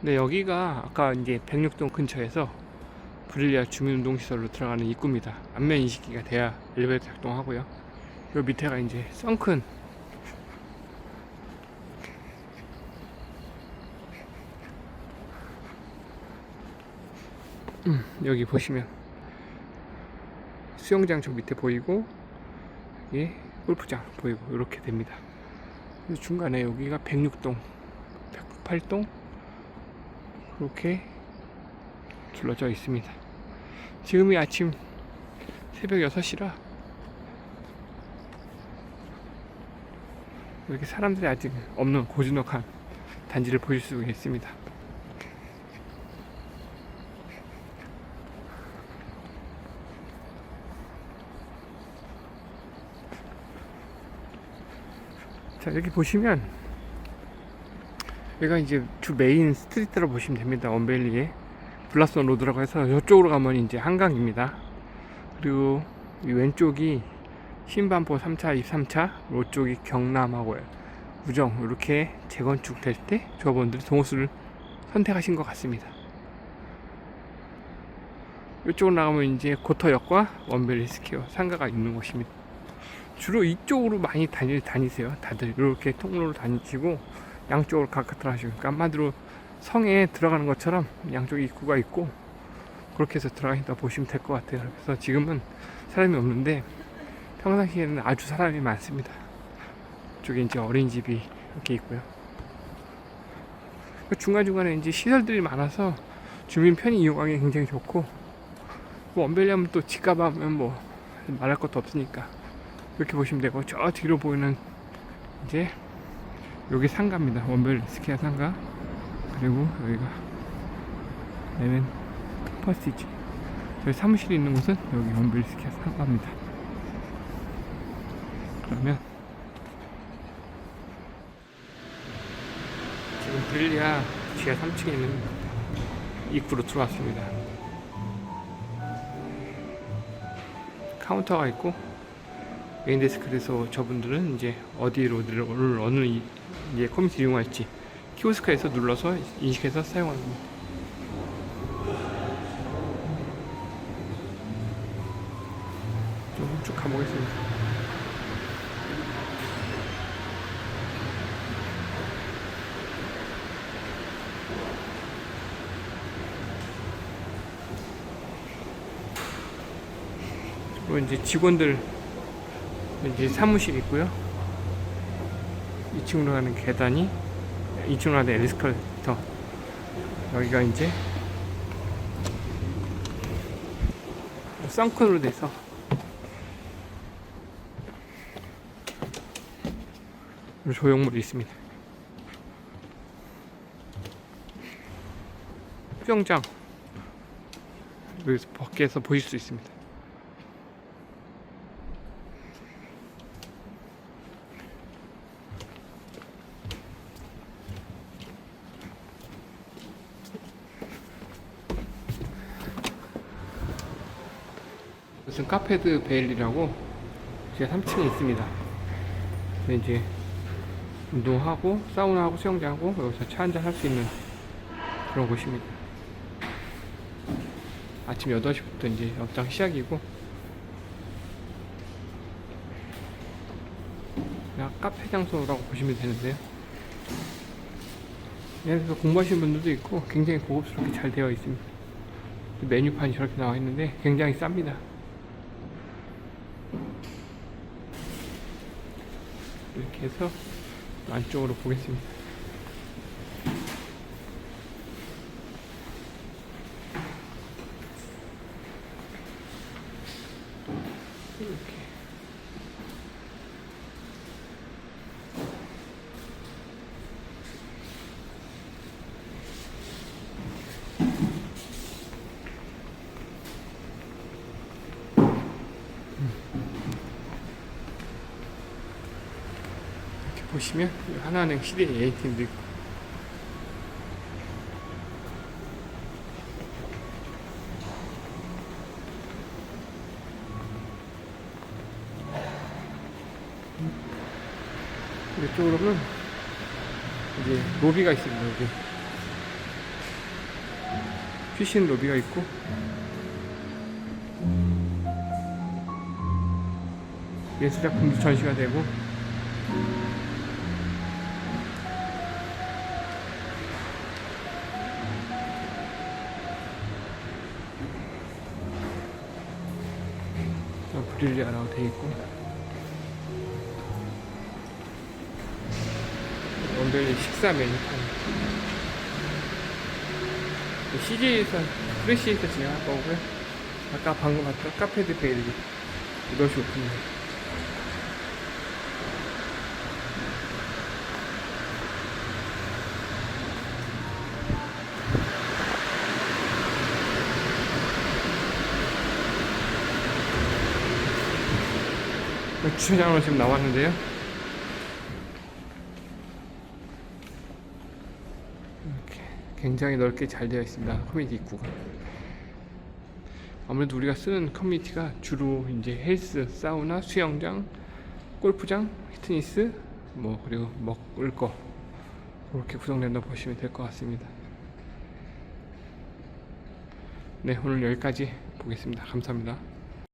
네, 여기가 아까 이제 백육동 근처에서 브릴리아 주민운동시설로 들어가는 입구입니다. 안면 인식기가 돼야 엘리베이터 작동하고요. 요 밑에가 이제 썬큰 음, 여기 보시면 수영장 저 밑에 보이고 여기 골프장 보이고 이렇게 됩니다. 중간에 여기가 106동, 108동 그렇게 둘러져 있습니다. 지금이 아침 새벽 6시라 이렇게 사람들이 아직 없는 고즈넉한 단지를 보실 수 있습니다. 자 여기 보시면 여기가 이제 주 메인 스트리트로 보시면 됩니다. 원벨리에. 블라스원 로드라고 해서 이쪽으로 가면 이제 한강입니다. 그리고 이 왼쪽이 신반포 3차 23차 이쪽이 경남하고 우정 이렇게 재건축 될 때 조합원들이 동호수를 선택하신 것 같습니다. 이쪽으로 나가면 이제 고터역과 원벨리 스퀘어 상가가 있는 곳입니다. 주로 이쪽으로 많이 다니, 다니세요. 다들 이렇게 통로로 다니시고 양쪽으로 하시고 그러니까 한마디로 성에 들어가는 것처럼 양쪽에 입구가 있고 그렇게 해서 들어가신다 보시면 될 것 같아요. 그래서 지금은 사람이 없는데 평상시에는 아주 사람이 많습니다. 이쪽에 이제 어린이집이 이렇게 있고요. 그 중간중간에 이제 시설들이 많아서 주민 편의 이용하기 굉장히 좋고 뭐 원벨리 하면 또 집값 하면 뭐 말할 것도 없으니까 이렇게 보시면 되고 저 뒤로 보이는 이제 여기 상가입니다. 원벨 스키아 상가. 그리고 여기가 레멘 퍼스티지. 저희 사무실이 있는 곳은 여기 원벨 스키아 상가입니다. 그러면 지금 브릴리아 지하 3층에 있는 입구로 들어왔습니다. 카운터가 있고 메인 데스크에서 저분들은 이제 어디로 오늘 어느 이- 이제 컴퓨터 이용할지 키오스크에서 눌러서 인식해서 사용하는 겁니다. 좀쭉 가보겠습니다. 그리고 이제 직원들 이제 사무실 있고요. 2층으로 가는 계단이 2층으로 가는 엘리스컬레이터 여기가 이제 썬큰으로 돼서 조형물이 있습니다. 수영장 여기서 밖에서 보실 수 있습니다. 무슨 카페드 베일리라고 제가 3층에 있습니다. 이제 운동하고 사우나하고 수영장하고 여기서 차 한잔 할 수 있는 그런 곳입니다. 아침 8시부터 이제 업장 시작이고 카페 장소라고 보시면 되는데요. 여기서 공부하시는 분들도 있고 굉장히 고급스럽게 잘 되어 있습니다. 메뉴판이 저렇게 나와 있는데 굉장히 쌉니다. 이렇게 해서 안쪽으로 보겠습니다. 보시면 하나은행 시대 ATM도 있고. 이쪽으로는 이제 로비가 있습니다 여기. 피신 로비가 있고. 예술 작품도 전시가 되고 또 브릴리아라고 돼 있고. 원벨리 식사 메뉴판. CJ에서 프레시에서 진행할 거고요. 아까 방금 봤던 카페드 베일리 이것이 오픈이에요 주차장으로 지금 나왔는데요 이렇게 굉장히 넓게 잘 되어 있습니다 커뮤니티 입구가 아무래도 우리가 쓰는 커뮤니티가 주로 이제 헬스, 사우나, 수영장, 골프장, 피트니스 뭐 그리고 먹을 거 그렇게 구성된다 고 보시면 될 것 같습니다. 네 오늘 여기까지 보겠습니다. 감사합니다.